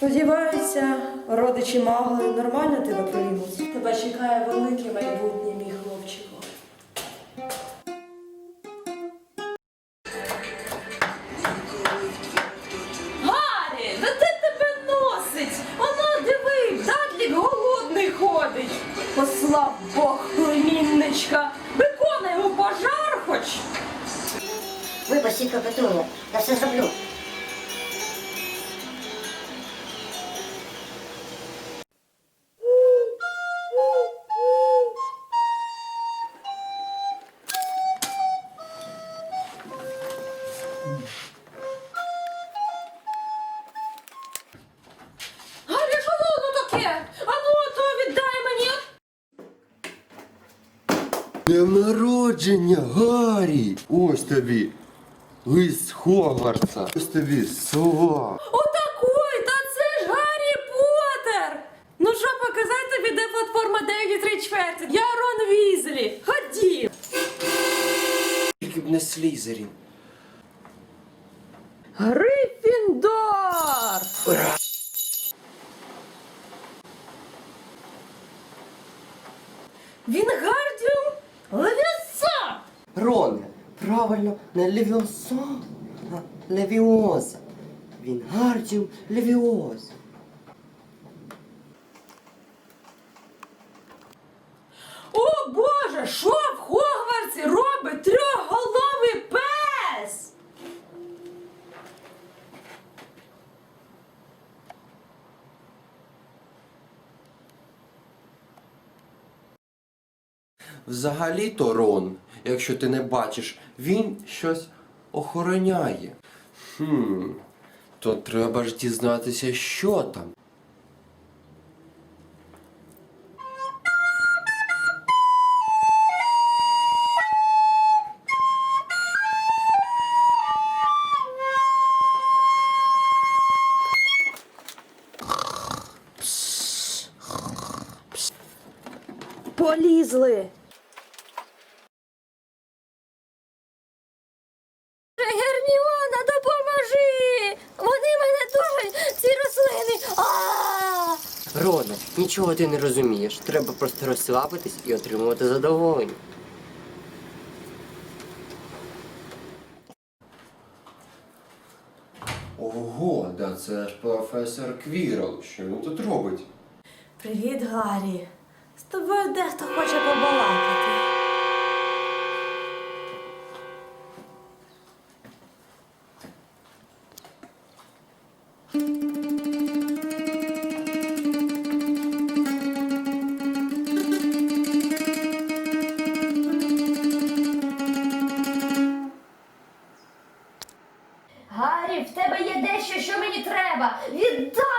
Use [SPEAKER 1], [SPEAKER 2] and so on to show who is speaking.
[SPEAKER 1] Сподіваюся, родичі магли нормально тебе приймуть. Тебе чекає велике майбутнє, мій хлопчику.
[SPEAKER 2] Гаррі, да де тебе носить? Воно диви, Дадлік голодний ходить. Послав Бог племінничка. Виконай йому пожар хоч.
[SPEAKER 3] Вибач, Петуню, я все зроблю.
[SPEAKER 4] Днем народження, Гаррі! Ось тобі. Лист з Хогвартса. Ось тобі сова.
[SPEAKER 2] Отакой, та це ж Гаррі Поттер! Ну що показати тобі, де платформа 9 3 чверті? Я Рон Візлі. Ходім.
[SPEAKER 4] Тільки б не слізерін.
[SPEAKER 2] Грифіндор! Вінгардіум Левіаса!
[SPEAKER 5] Роне, правильно, не левіоса, а левіоза. Вінгардіум левіоза.
[SPEAKER 2] О Боже, що
[SPEAKER 4] Взагалі-то Рон, якщо ти не бачиш, він щось охороняє. Хм, то треба ж дізнатися, що там.
[SPEAKER 1] Полізли.
[SPEAKER 2] Герміона, допоможи! Вони мене душать, ці рослини. А!
[SPEAKER 5] Роне, нічого ти не розумієш. Треба просто розслабитись і отримувати задоволення.
[SPEAKER 4] Ого, да це ж професор Квірл. Що він тут робить?
[SPEAKER 1] Привіт, Гаррі. З тобою дехто хоче побалакати.
[SPEAKER 2] Треба. Віддай